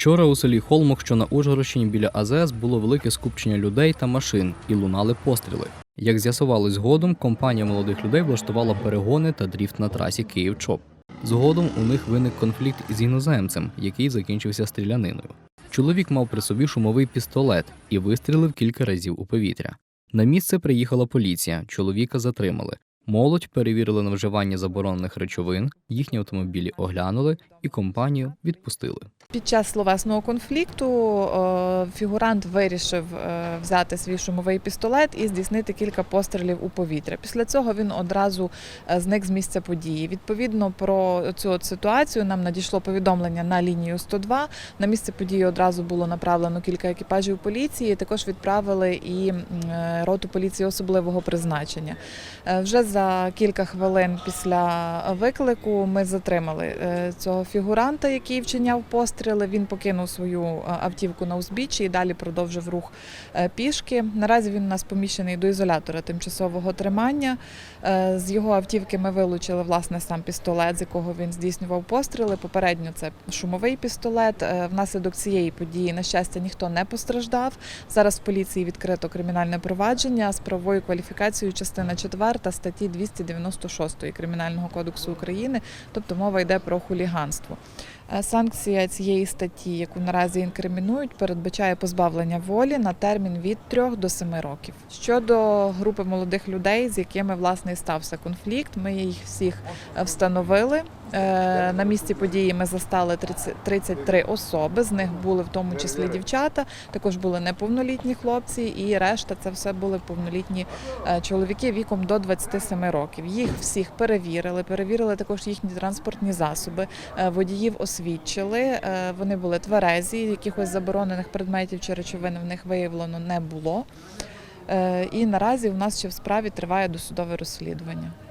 Вчора у селі Холмок, що на Ужгородщині біля АЗС, було велике скупчення людей та машин і лунали постріли. Як з'ясувалось згодом, компанія молодих людей влаштувала перегони та дріфт на трасі Київ-Чоп. Згодом у них виник конфлікт із іноземцем, який закінчився стріляниною. Чоловік мав при собі шумовий пістолет і вистрілив кілька разів у повітря. На місце приїхала поліція, чоловіка затримали. Молодь перевірили на вживання заборонених речовин, їхні автомобілі оглянули і компанію відпустили. Під час словесного конфлікту е, фігурант вирішив е, взяти свій шумовий пістолет і здійснити кілька пострілів у повітря. Після цього він одразу е, зник з місця події. Відповідно про цю ситуацію нам надійшло повідомлення на лінію 102. На місце події одразу було направлено кілька екіпажів поліції. Також відправили і роту поліції особливого призначення. Вже за кілька хвилин після виклику ми затримали е, цього фігуранта, який вчиняв постріли. Він покинув свою е, автівку на узбіччі і далі продовжив рух е, пішки. Наразі він у нас поміщений до ізолятора тимчасового тримання. З його автівки ми вилучили власне сам пістолет, з якого він здійснював постріли. Попередньо це шумовий пістолет. Внаслідок цієї події, на щастя, ніхто не постраждав. Зараз в поліції відкрито кримінальне провадження з правовою кваліфікацією частина 4 статті 296 Кримінального кодексу України, тобто мова йде про хуліганство. Е, Санкція цієї статті, яку наразі інкримінують, передбачає позбавлення волі на термін від 3 до 7 років. Щодо групи молодих людей, з якими власне стався конфлікт, ми їх всіх е, встановили. Е, На місці події ми застали 30 33 особи. З них були в тому числі дівчата, також були неповнолітні хлопці, і решта це все були повнолітні е, чоловіки віком до 27 років. Їх всіх перевірили, перевірили також їхні транспортні засоби. Е, Водіїв освідчили. Вони були тверезі, якихось заборонених предметів чи речовин в них виявлено не було. І наразі у нас ще в справі триває досудове розслідування.